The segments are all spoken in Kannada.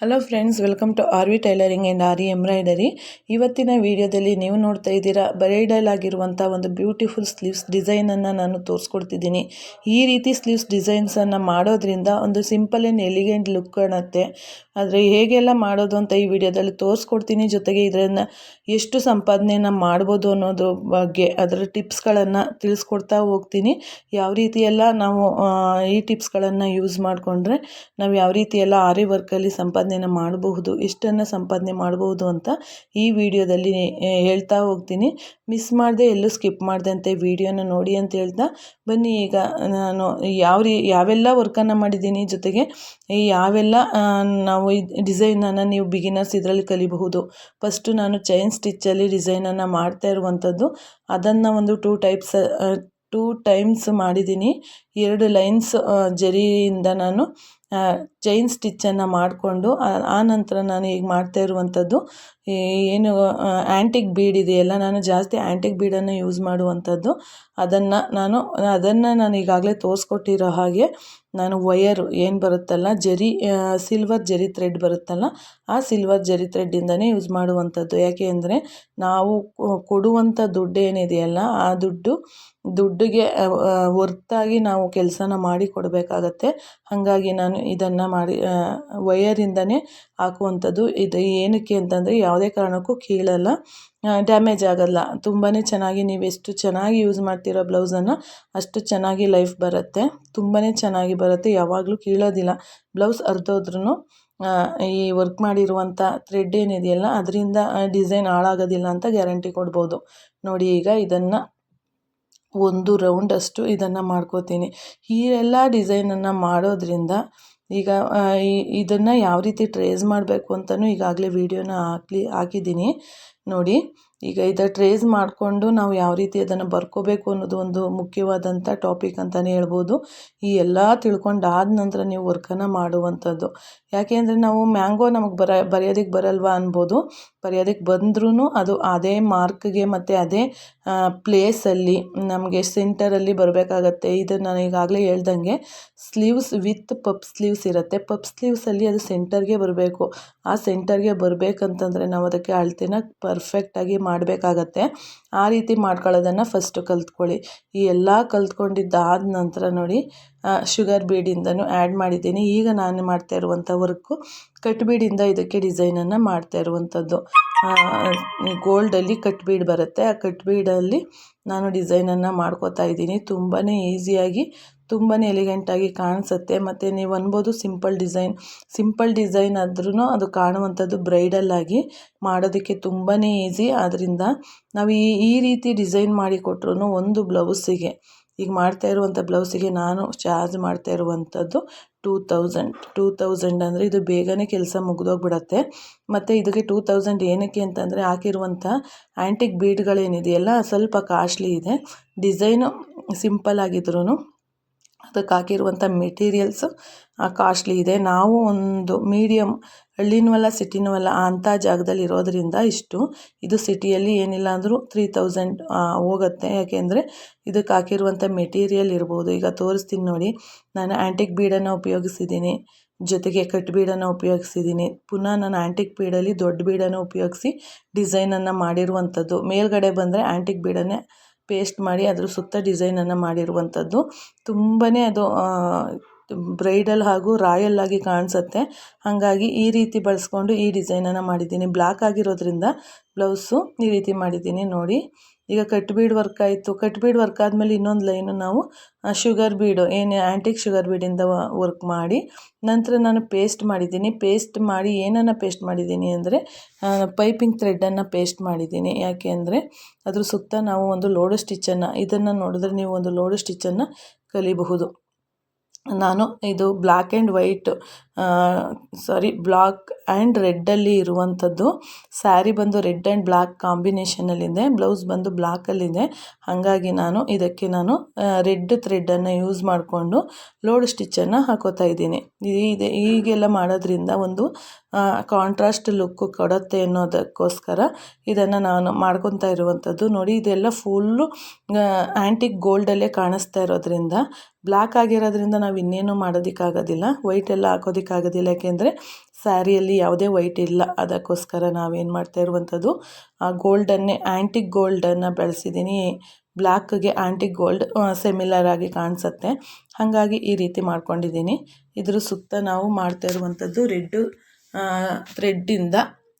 Hello friends welcome to R V tailoring and R E embroidery ಇವತ್ತಿನ ವಿಡಿಯೋದಲ್ಲಿ ನೀವು ನೋಡ್ತಾ ಇದ್ದೀರಾ ಬ್ರೈಡಲ್ ಆಗಿರುವಂಥ ಒಂದು ಬ್ಯೂಟಿಫುಲ್ ಸ್ಲೀವ್ಸ್ ಡಿಸೈನನ್ನು ನಾನು ತೋರಿಸ್ಕೊಡ್ತಿದ್ದೀನಿ. ಈ ರೀತಿ ಸ್ಲೀವ್ಸ್ ಡಿಸೈನ್ಸನ್ನು ಮಾಡೋದ್ರಿಂದ ಒಂದು ಸಿಂಪಲ್ ಆ್ಯಂಡ್ ಎಲಿಗೆಂಟ್ ಲುಕ್ ಕಾಣುತ್ತೆ. ಆದರೆ ಹೇಗೆಲ್ಲ ಮಾಡೋದು ಅಂತ ಈ ವಿಡಿಯೋದಲ್ಲಿ ತೋರಿಸ್ಕೊಡ್ತೀನಿ. ಜೊತೆಗೆ ಇದನ್ನು ಎಷ್ಟು ಸಂಪಾದನೆಯನ್ನು ಮಾಡ್ಬೋದು ಅನ್ನೋದ್ರ ಬಗ್ಗೆ, ಅದರ ಟಿಪ್ಸ್ಗಳನ್ನು ತಿಳಿಸ್ಕೊಡ್ತಾ ಹೋಗ್ತೀನಿ. ಯಾವ ರೀತಿಯೆಲ್ಲ ನಾವು ಈ ಟಿಪ್ಸ್ಗಳನ್ನು ಯೂಸ್ ಮಾಡಿಕೊಂಡ್ರೆ ನಾವು ಯಾವ ರೀತಿಯೆಲ್ಲ ಆರಿ ವರ್ಕಲ್ಲಿ ಸಂಪಾದನೆಯನ್ನು ಮಾಡಬಹುದು ಎಷ್ಟನ್ನು ಸಂಪಾದನೆ ಮಾಡಬಹುದು ಅಂತ ಈ ವಿಡಿಯೋದಲ್ಲಿ ಹೇಳ್ತಾ ಹೋಗ್ತೀನಿ. ಮಿಸ್ ಮಾಡದೆ ಎಲ್ಲೂ ಸ್ಕಿಪ್ ಮಾಡಿದಂತೆ ವಿಡಿಯೋನ ನೋಡಿ ಅಂತ ಹೇಳ್ತಾ ಬನ್ನಿ. ಈಗ ನಾನು ಯಾವ ರೀ, ಯಾವೆಲ್ಲ ವರ್ಕನ್ನು ಮಾಡಿದ್ದೀನಿ ಜೊತೆಗೆ ಯಾವೆಲ್ಲ ನಾವು ಡಿಸೈನನ್ನು ನೀವು ಬಿಗಿನರ್ಸ್ ಇದರಲ್ಲಿ ಕಲಿಬಹುದು. ಫಸ್ಟು ನಾನು ಚೈನ್ ಸ್ಟಿಚ್ಚಲ್ಲಿ ಡಿಸೈನನ್ನು ಮಾಡ್ತಾ ಇರುವಂಥದ್ದು. ಅದನ್ನು ಒಂದು ಟೂ ಟೈಪ್ಸ್ ಟೂ ಟೈಮ್ಸ್ ಮಾಡಿದ್ದೀನಿ. ಎರಡು ಲೈನ್ಸ್ ಜರಿಯಿಂದ ನಾನು ಚೈನ್ ಸ್ಟಿಚ್ಚನ್ನು ಮಾಡಿಕೊಂಡು, ಆ ನಂತರ ನಾನು ಈಗ ಮಾಡ್ತಾ ಇರುವಂಥದ್ದು ಏನು ಆ್ಯಂಟಿಕ್ ಬೀಡ್ ಇದೆಯಲ್ಲ, ನಾನು ಜಾಸ್ತಿ ಆ್ಯಂಟಿಕ್ ಬೀಡನ್ನು ಯೂಸ್ ಮಾಡುವಂಥದ್ದು. ಅದನ್ನು ನಾನು ಅದನ್ನು ನಾನು ಈಗಾಗಲೇ ತೋರಿಸ್ಕೊಟ್ಟಿರೋ ಹಾಗೆ, ನಾನು ವಯರು ಏನು ಬರುತ್ತಲ್ಲ, ಜರಿ ಸಿಲ್ವರ್ ಜರಿ ಥ್ರೆಡ್ ಬರುತ್ತಲ್ಲ, ಆ ಸಿಲ್ವರ್ ಜರಿ ಥ್ರೆಡ್ಡಿಂದನೇ ಯೂಸ್ ಮಾಡುವಂಥದ್ದು. ಯಾಕೆ ಅಂದರೆ, ನಾವು ಕೊಡುವಂಥ ದುಡ್ಡು ಏನಿದೆಯಲ್ಲ, ಆ ದುಡ್ಡು, ದುಡ್ಡಿಗೆ ಹೊರ್ತಾಗಿ ನಾವು ಕೆಲಸನ ಮಾಡಿ ಕೊಡಬೇಕಾಗತ್ತೆ. ಹಾಗಾಗಿ ನಾನು ಇದನ್ನು ಮಾಡಿ ವಯರಿಂದನೇ ಹಾಕುವಂಥದ್ದು ಇದು. ಏನಕ್ಕೆ ಅಂತಂದರೆ ಯಾವುದೇ ಕಾರಣಕ್ಕೂ ಕೀಳಲ್ಲ ಡ್ಯಾಮೇಜ್ ಆಗಲ್ಲ. ತುಂಬಾ ಚೆನ್ನಾಗಿ ನೀವು ಎಷ್ಟು ಚೆನ್ನಾಗಿ ಯೂಸ್ ಮಾಡ್ತೀರೋ ಬ್ಲೌಸನ್ನು ಅಷ್ಟು ಚೆನ್ನಾಗಿ ಲೈಫ್ ಬರುತ್ತೆ. ತುಂಬಾ ಚೆನ್ನಾಗಿ ಬರುತ್ತೆ. ಯಾವಾಗಲೂ ಕೀಳೋದಿಲ್ಲ. ಬ್ಲೌಸ್ ಅರ್ಧೋದ್ರೂ ಈ ವರ್ಕ್ ಮಾಡಿರುವಂಥ ಥ್ರೆಡ್ ಏನಿದೆಯಲ್ಲ, ಅದರಿಂದ ಡಿಸೈನ್ ಹಾಳಾಗೋದಿಲ್ಲ ಅಂತ ಗ್ಯಾರಂಟಿ ಕೊಡ್ಬೋದು. ನೋಡಿ, ಈಗ ಇದನ್ನು ಒಂದು ರೌಂಡಷ್ಟು ಇದನ್ನು ಮಾಡ್ಕೋತೀನಿ. ಈ ಎಲ್ಲ ಡಿಸೈನನ್ನು ಮಾಡೋದ್ರಿಂದ ಈಗ ಇದನ್ನು ಯಾವ ರೀತಿ ಟ್ರೇಸ್ ಮಾಡಬೇಕು ಅಂತಲೂ ಈಗಾಗಲೇ ವೀಡಿಯೋನ ಹಾಕ್ಲಿ ಹಾಕಿದ್ದೀನಿ. ನೋಡಿ ಈಗ ಇದು ಟ್ರೇಸ್ ಮಾಡಿಕೊಂಡು ನಾವು ಯಾವ ರೀತಿ ಅದನ್ನು ಬರ್ಕೋಬೇಕು ಅನ್ನೋದು ಒಂದು ಮುಖ್ಯವಾದಂಥ ಟಾಪಿಕ್ ಅಂತಲೇ ಹೇಳ್ಬೋದು. ಈ ಎಲ್ಲ ತಿಳ್ಕೊಂಡಾದ ನಂತರ ನೀವು ವರ್ಕನ್ನು ಮಾಡುವಂಥದ್ದು. ಯಾಕೆ ಅಂದರೆ ನಾವು ಮ್ಯಾಂಗೋ ನಮಗೆ ಬರ ಬರೆಯೋದಕ್ಕೆ ಬರಲ್ವಾ ಅನ್ಬೋದು. ಬರೆಯೋದಕ್ಕೆ ಬಂದ್ರೂ ಅದು ಅದೇ ಮಾರ್ಕ್ಗೆ ಮತ್ತು ಅದೇ ಪ್ಲೇಸಲ್ಲಿ ನಮಗೆ ಸೆಂಟರಲ್ಲಿ ಬರಬೇಕಾಗತ್ತೆ. ಇದು ನಾನು ಈಗಾಗಲೇ ಹೇಳ್ದಂಗೆ ಸ್ಲೀವ್ಸ್ ವಿತ್ ಪಪ್ ಸ್ಲೀವ್ಸ್ ಇರುತ್ತೆ. ಪಪ್ ಸ್ಲೀವ್ಸಲ್ಲಿ ಅದು ಸೆಂಟರ್ಗೆ ಬರಬೇಕು. ಆ ಸೆಂಟರ್ಗೆ ಬರಬೇಕಂತಂದರೆ ನಾವು ಅದಕ್ಕೆ ಅಳತೆನ ಪರ್ಫೆಕ್ಟಾಗಿ ಮಾಡಬೇಕಾಗತ್ತೆ. ಆ ರೀತಿ ಮಾಡ್ಕೊಳ್ಳೋದನ್ನು ಫಸ್ಟು ಕಲ್ತ್ಕೊಳ್ಳಿ. ಈ ಎಲ್ಲ ಕಲ್ತ್ಕೊಂಡಿದ್ದಾದ ನಂತರ ನೋಡಿ ಶುಗರ್ ಬೀಡಿಂದನೂ ಆ್ಯಡ್ ಮಾಡಿದ್ದೀನಿ. ಈಗ ನಾನು ಮಾಡ್ತಾ ಇರುವಂಥ ವರ್ಕು ಕಟ್ ಬೀಡಿಂದ ಇದಕ್ಕೆ ಡಿಸೈನನ್ನು ಮಾಡ್ತಾ ಇರುವಂಥದ್ದು ಗೋಲ್ಡಲ್ಲಿ ಕಟ್ ಬೀಡ್ ಬರುತ್ತೆ. ಆ ಕಟ್ ಬೀಡಲ್ಲಿ ನಾನು ಡಿಸೈನನ್ನು ಮಾಡ್ಕೋತಾ ಇದ್ದೀನಿ. ತುಂಬಾ ಈಸಿಯಾಗಿ ತುಂಬಾ ಎಲಿಗೆಂಟಾಗಿ ಕಾಣಿಸುತ್ತೆ. ಮತ್ತು ನೀವು ಅನ್ಬೋದು ಸಿಂಪಲ್ ಡಿಸೈನ್ ಸಿಂಪಲ್ ಡಿಸೈನ್ ಆದ್ರೂ ಅದು ಕಾಣುವಂಥದ್ದು ಬ್ರೈಡಲ್ಲಾಗಿ ಮಾಡೋದಕ್ಕೆ ತುಂಬಾ ಈಸಿ ಆದ್ದರಿಂದ ನಾವು ಈ ಈ ರೀತಿ ಡಿಸೈನ್ ಮಾಡಿ ಕೊಟ್ರು ಒಂದು ಬ್ಲೌಸಿಗೆ. ಈಗ ಮಾಡ್ತಾ ಇರುವಂಥ ಬ್ಲೌಸಿಗೆ ನಾನು ಚಾರ್ಜ್ ಮಾಡ್ತಾ ಇರುವಂಥದ್ದು ಟೂ ತೌಸಂಡ್. ಟೂ ತೌಸಂಡ್ ಅಂದರೆ ಇದು ಬೇಗನೆ ಕೆಲಸ ಮುಗಿದೋಗ್ಬಿಡತ್ತೆ. ಮತ್ತು ಇದಕ್ಕೆ ಟೂ ತೌಸಂಡ್ ಏನಕ್ಕೆ ಅಂತಂದರೆ ಹಾಕಿರುವಂಥ ಆ್ಯಂಟಿಕ್ ಬೀಡ್ಗಳೇನಿದೆಯಲ್ಲ ಸ್ವಲ್ಪ ಕಾಸ್ಟ್ಲಿ ಇದೆ. ಡಿಸೈನು ಸಿಂಪಲ್ ಆಗಿದ್ರೂ ಅದಕ್ಕೆ ಹಾಕಿರುವಂಥ ಮೆಟೀರಿಯಲ್ಸು ಕಾಸ್ಟ್ಲಿ ಇದೆ. ನಾವು ಒಂದು ಮೀಡಿಯಮ್ ಹಳ್ಳಿನೂ ಅಲ್ಲ ಸಿಟಿನೂ ಅಲ್ಲ ಅಂಥ ಜಾಗದಲ್ಲಿ ಇರೋದರಿಂದ ಇಷ್ಟು. ಇದು ಸಿಟಿಯಲ್ಲಿ ಏನಿಲ್ಲ ಅಂದರೂ ತ್ರೀ ತೌಸಂಡ್ ಹೋಗುತ್ತೆ. ಯಾಕೆಂದರೆ ಇದಕ್ಕೆ ಹಾಕಿರುವಂಥ ಮೆಟೀರಿಯಲ್ ಇರ್ಬೋದು. ಈಗ ತೋರಿಸ್ತೀನಿ ನೋಡಿ. ನಾನು ಆ್ಯಂಟಿಕ್ ಬೀಡನ್ನು ಉಪಯೋಗಿಸಿದ್ದೀನಿ. ಜೊತೆಗೆ ಕಟ್ ಬೀಡನ್ನು ಉಪಯೋಗಿಸಿದ್ದೀನಿ. ಪುನಃ ನಾನು ಆ್ಯಂಟಿಕ್ ಬೀಡಲ್ಲಿ ದೊಡ್ಡ ಬೀಡನ್ನು ಉಪಯೋಗಿಸಿ ಡಿಸೈನನ್ನು ಮಾಡಿರುವಂಥದ್ದು. ಮೇಲ್ಗಡೆ ಬಂದರೆ ಆ್ಯಂಟಿಕ್ ಬೀಡನ್ನೇ ಪೇಸ್ಟ್ ಮಾಡಿ ಅದ್ರ ಸುತ್ತ ಡಿಸೈನನ್ನು ಮಾಡಿರುವಂಥದ್ದು. ತುಂಬಾ ಅದು ಬ್ರೈಡಲ್ ಹಾಗೂ ರಾಯಲ್ ಆಗಿ ಕಾಣಿಸುತ್ತೆ. ಹಾಗಾಗಿ ಈ ರೀತಿ ಬಳಸ್ಕೊಂಡು ಈ ಡಿಸೈನನ್ನು ಮಾಡಿದ್ದೀನಿ. ಬ್ಲ್ಯಾಕ್ ಆಗಿರೋದ್ರಿಂದ ಬ್ಲೌಸು ಈ ರೀತಿ ಮಾಡಿದ್ದೀನಿ ನೋಡಿ. ಈಗ ಕಟ್ ಬೀಡ್ ವರ್ಕ್ ಆಯಿತು. ಕಟ್ ಬೀಡ್ ವರ್ಕ್ ಆದಮೇಲೆ ಇನ್ನೊಂದು ಲೈನು ನಾವು ಶುಗರ್ ಬೀಡು ಏನು ಆ್ಯಂಟಿಕ್ ಶುಗರ್ ಬೀಡಿಂದ ವರ್ಕ್ ಮಾಡಿ, ನಂತರ ನಾನು ಪೇಸ್ಟ್ ಮಾಡಿದ್ದೀನಿ. ಪೇಸ್ಟ್ ಮಾಡಿ ಏನನ್ನು ಪೇಸ್ಟ್ ಮಾಡಿದ್ದೀನಿ ಅಂದರೆ ಪೈಪಿಂಗ್ ಥ್ರೆಡ್ಡನ್ನು ಪೇಸ್ಟ್ ಮಾಡಿದ್ದೀನಿ. ಯಾಕೆ ಅಂದರೆ, ಅದ್ರ ಸುತ್ತ ನಾವು ಒಂದು ಲೋಡು ಸ್ಟಿಚ್ಚನ್ನು ಇದನ್ನು ನೋಡಿದ್ರೆ ನೀವು ಒಂದು ಲೋಡು ಸ್ಟಿಚ್ಚನ್ನು ಕಲಿಬಹುದು. ನಾನು ಇದು black and white sorry black and ರೆಡ್ಡಲ್ಲಿ ಇರುವಂಥದ್ದು. ಸ್ಯಾರಿ ಬಂದು ರೆಡ್ ಆ್ಯಂಡ್ ಬ್ಲ್ಯಾಕ್ ಕಾಂಬಿನೇಷನಲ್ಲಿದೆ ಬ್ಲೌಸ್ ಬಂದು ಬ್ಲ್ಯಾಕಲ್ಲಿದೆ ಹಾಗಾಗಿ ನಾನು ಇದಕ್ಕೆ ನಾನು ರೆಡ್ ಥ್ರೆಡ್ಡನ್ನು ಯೂಸ್ ಮಾಡಿಕೊಂಡು ಲೋಡ್ ಸ್ಟಿಚ್ಚನ್ನು ಹಾಕೋತಾ ಇದ್ದೀನಿ. ಇದೆ, ಹೀಗೆಲ್ಲ ಮಾಡೋದ್ರಿಂದ ಒಂದು ಕಾಂಟ್ರಾಸ್ಟ್ ಲುಕ್ಕು ಕೊಡುತ್ತೆ ಅನ್ನೋದಕ್ಕೋಸ್ಕರ ಇದನ್ನು ನಾನು ಮಾಡ್ಕೊತಾ ಇರುವಂಥದ್ದು ನೋಡಿ, ಇದೆಲ್ಲ ಫುಲ್ಲು ಆ್ಯಂಟಿಕ್ ಗೋಲ್ಡಲ್ಲೇ ಕಾಣಿಸ್ತಾ ಇರೋದ್ರಿಂದ ಬ್ಲ್ಯಾಕ್ ಆಗಿರೋದ್ರಿಂದ ನಾವು ಇನ್ನೇನು ಮಾಡೋದಕ್ಕಾಗೋದಿಲ್ಲ. ವೈಟ್ ಎಲ್ಲ ಹಾಕೋದಕ್ಕಾಗೋದಿಲ್ಲ. ಯಾಕೆಂದರೆ ಸ್ಯಾರಿಯಲ್ಲಿ ಯಾವುದೇ ವೈಟ್ ಇಲ್ಲ. ಅದಕ್ಕೋಸ್ಕರ ನಾವೇನು ಮಾಡ್ತಾ ಇರುವಂಥದ್ದು ಆ ಗೋಲ್ಡನ್ನೇ ಆ್ಯಂಟಿಕ್ ಗೋಲ್ಡನ್ನು ಬೆಳೆಸಿದ್ದೀನಿ ಬ್ಲ್ಯಾಕ್ಗೆ ಆ್ಯಂಟಿಕ್ ಗೋಲ್ಡ್ ಸೆಮಿಲರ್ ಆಗಿ ಕಾಣಿಸುತ್ತೆ. ಹಾಗಾಗಿ ಈ ರೀತಿ ಮಾಡ್ಕೊಂಡಿದ್ದೀನಿ ಇದ್ರ ಸುತ್ತ ನಾವು ಮಾಡ್ತಾ ಇರುವಂಥದ್ದು ರೆಡ್ಡು ಥ್ರೆಡ್ಡಿಂದ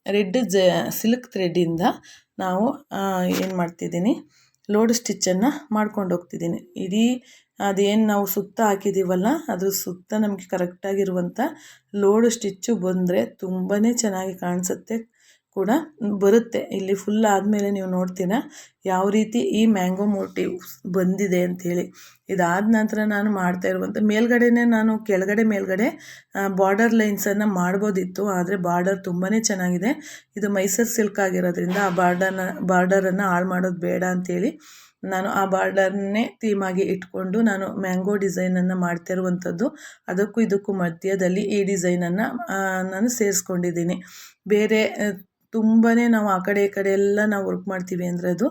ರೆಡ್ ಜ ಸಿಲ್ಕ್ ಥ್ರೆಡ್ಡಿಂದ ನಾವು ಏನು ಮಾಡ್ತಿದ್ದೀನಿ ಲೋಡ್ ಸ್ಟಿಚ್ಚನ್ನು ಮಾಡ್ಕೊಂಡು ಹೋಗ್ತಿದ್ದೀನಿ. ಇಡೀ ಅದೇನು ನಾವು ಸುತ್ತ ಹಾಕಿದ್ದೀವಲ್ಲ ಅದ್ರ ಸುತ್ತ ನಮಗೆ ಕರೆಕ್ಟಾಗಿರುವಂಥ ಲೋಡ್ ಸ್ಟಿಚ್ಚು ಬಂದರೆ ತುಂಬಾ ಚೆನ್ನಾಗಿ ಕಾಣಿಸುತ್ತೆ. ಕೂಡ ಬರುತ್ತೆ. ಇಲ್ಲಿ ಫುಲ್ ಆದಮೇಲೆ ನೀವು ನೋಡ್ತೀರ ಯಾವ ರೀತಿ ಈ ಮ್ಯಾಂಗೋ ಮೋಟಿವ್ ಬಂದಿದೆ ಅಂಥೇಳಿ ಇದಾದ ನಂತರ ನಾನು ಮಾಡ್ತಾ ಇರುವಂಥ ಮೇಲ್ಗಡೆನೇ ನಾನು ಕೆಳಗಡೆ ಮೇಲ್ಗಡೆ ಬಾರ್ಡರ್ ಲೈನ್ಸನ್ನು ಮಾಡ್ಬೋದಿತ್ತು, ಆದರೆ ಬಾರ್ಡರ್ ತುಂಬಾ ಚೆನ್ನಾಗಿದೆ. ಇದು ಮೈಸೂರು ಸಿಲ್ಕ್ ಆಗಿರೋದ್ರಿಂದ ಆ ಬಾರ್ಡರ್ನ ಬಾರ್ಡರನ್ನು ಹಾಳು ಮಾಡೋದು ಬೇಡ ಅಂಥೇಳಿ ನಾನು ಆ ಬಾರ್ಡರ್ನೇ ಥೀಮಾಗಿ ಇಟ್ಕೊಂಡು ನಾನು ಮ್ಯಾಂಗೋ ಡಿಸೈನನ್ನು ಮಾಡ್ತಿರುವಂಥದ್ದು ಅದಕ್ಕೂ ಇದಕ್ಕೂ ಮಧ್ಯದಲ್ಲಿ ಈ ಡಿಸೈನನ್ನು ನಾನು ಸೇರಿಸ್ಕೊಂಡಿದ್ದೀನಿ. ಬೇರೆ ತುಂಬಾ ನಾವು ಆ ಕಡೆ ಈ ಕಡೆ ಎಲ್ಲ ನಾವು ವರ್ಕ್ ಮಾಡ್ತೀವಿ ಅಂದರೆ ಅದು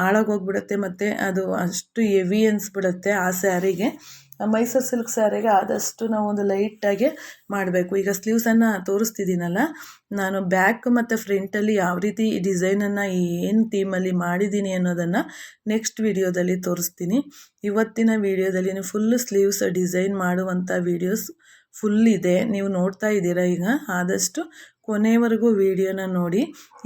ಹಾಳಾಗೋಗ್ಬಿಡುತ್ತೆ ಮತ್ತು ಅದು ಅಷ್ಟು ಎವಿ ಅನಿಸ್ಬಿಡುತ್ತೆ ಆ ಸ್ಯಾರಿಗೆ. ಮೈಸೂರು ಸಿಲ್ಕ್ ಸ್ಯಾರಿಗೆ ಆದಷ್ಟು ನಾವು ಒಂದು ಲೈಟಾಗೆ ಮಾಡಬೇಕು. ಈಗ ಸ್ಲೀವ್ಸನ್ನು ತೋರಿಸ್ತಿದ್ದೀನಲ್ಲ, ನಾನು ಬ್ಯಾಕ್ ಮತ್ತು ಫ್ರಂಟಲ್ಲಿ ಯಾವ ರೀತಿ ಈ ಡಿಸೈನನ್ನು ಏನು ಥೀಮಲ್ಲಿ ಮಾಡಿದ್ದೀನಿ ಅನ್ನೋದನ್ನು ನೆಕ್ಸ್ಟ್ ವಿಡಿಯೋದಲ್ಲಿ ತೋರಿಸ್ತೀನಿ. ಇವತ್ತಿನ ವಿಡಿಯೋದಲ್ಲಿ ಫುಲ್ಲು ಸ್ಲೀವ್ಸ್ ಡಿಸೈನ್ ಮಾಡುವಂಥ ವೀಡಿಯೋಸ್ ಫುಲ್ ಇದೆ. ನೀವು ನೋಡ್ತಾ ಇದ್ದೀರಾ ಈಗ, ಆದಷ್ಟು ಕೊನೆವರೆಗೂ ವಿಡಿಯೋನ ನೋಡಿ.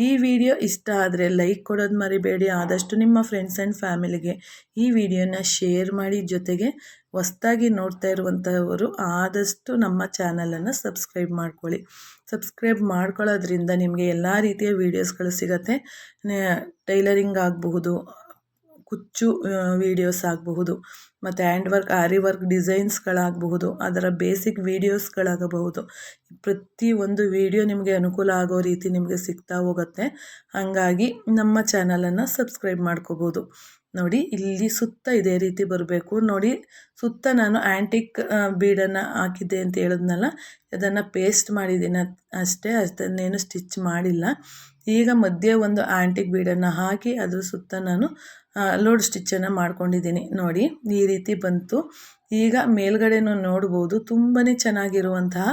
ಈ ವಿಡಿಯೋ ಇಷ್ಟ ಆದರೆ ಲೈಕ್ ಕೊಡೋದು ಮರಿಬೇಡಿ. ಆದಷ್ಟು ನಿಮ್ಮ ಫ್ರೆಂಡ್ಸ್ ಆ್ಯಂಡ್ ಫ್ಯಾಮಿಲಿಗೆ ಈ ವಿಡಿಯೋನ ಶೇರ್ ಮಾಡಿ. ಜೊತೆಗೆ ಹೊಸ್ದಾಗಿ ನೋಡ್ತಾ ಇರುವಂಥವರು ಆದಷ್ಟು ನಮ್ಮ ಚಾನಲನ್ನು ಸಬ್ಸ್ಕ್ರೈಬ್ ಮಾಡ್ಕೊಳ್ಳಿ. ಸಬ್ಸ್ಕ್ರೈಬ್ ಮಾಡ್ಕೊಳ್ಳೋದ್ರಿಂದ ನಿಮಗೆ ಎಲ್ಲ ರೀತಿಯ ವೀಡಿಯೋಸ್ಗಳು ಸಿಗುತ್ತೆ. ಟೈಲರಿಂಗ್ ಆಗಬಹುದು ಕುಚ್ಚು ವೀಡಿಯೋಸ್ ಆಗಬಹುದು, ಮತ್ತು ಹ್ಯಾಂಡ್ ವರ್ಕ್ ಆರಿ ವರ್ಕ್ ಡಿಸೈನ್ಸ್ಗಳಾಗಬಹುದು ಅದರ ಬೇಸಿಕ್ ವೀಡಿಯೋಸ್ಗಳಾಗಬಹುದು ಪ್ರತಿ ಒಂದು ವೀಡಿಯೋ ನಿಮಗೆ ಅನುಕೂಲ ಆಗೋ ರೀತಿ ನಿಮಗೆ ಸಿಗ್ತಾ ಹೋಗುತ್ತೆ. ಹಾಗಾಗಿ ನಮ್ಮ ಚಾನಲನ್ನು ಸಬ್ಸ್ಕ್ರೈಬ್ ಮಾಡ್ಕೋಬೋದು ನೋಡಿ, ಇಲ್ಲಿ ಸುತ್ತ ಇದೇ ರೀತಿ ಬರಬೇಕು. ನೋಡಿ, ಸುತ್ತ ನಾನು ಆ್ಯಂಟಿಕ್ ಬೀಡನ್ನು ಹಾಕಿದ್ದೆ ಅಂತ ಹೇಳಿದ್ನಲ್ಲ, ಅದನ್ನು ಪೇಸ್ಟ್ ಮಾಡಿದ್ದೀನಿ ಅಷ್ಟೇ ಅದನ್ನೇನು ಸ್ಟಿಚ್ ಮಾಡಿಲ್ಲ. ಈಗ ಮಧ್ಯೆ ಒಂದು ಆ್ಯಂಟಿಕ್ ಬೀಡನ್ನು ಹಾಕಿ, ಅದ್ರ ಸುತ್ತ ನಾನು ಲೋಡ್ ಸ್ಟಿಚ್ಚನ್ನು ಮಾಡ್ಕೊಂಡಿದ್ದೀನಿ. ನೋಡಿ, ಈ ರೀತಿ ಬಂತು. ಈಗ ಮೇಲ್ಗಡೆನೂ ನೋಡ್ಬೋದು ತುಂಬಾ ಚೆನ್ನಾಗಿರುವಂತಹ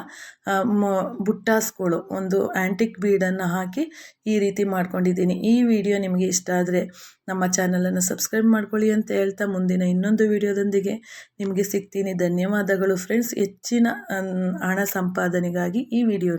ಬುಟ್ಟಾಸ್ಗಳು, ಒಂದು ಆ್ಯಂಟಿಕ್ ಬೀಡನ್ನು ಹಾಕಿ ಈ ರೀತಿ ಮಾಡ್ಕೊಂಡಿದ್ದೀನಿ. ಈ ವಿಡಿಯೋ ನಿಮಗೆ ಇಷ್ಟ ಆದರೆ ನಮ್ಮ ಚಾನಲನ್ನು ಸಬ್ಸ್ಕ್ರೈಬ್ ಮಾಡ್ಕೊಳ್ಳಿ ಅಂತ ಹೇಳ್ತಾ ಮುಂದಿನ ಇನ್ನೊಂದು ವಿಡಿಯೋದೊಂದಿಗೆ ನಿಮಗೆ ಸಿಗ್ತೀನಿ. ಧನ್ಯವಾದಗಳು ಫ್ರೆಂಡ್ಸ್ ಹೆಚ್ಚಿನ ಹಣ ಸಂಪಾದನೆಗಾಗಿ ಈ ವಿಡಿಯೋ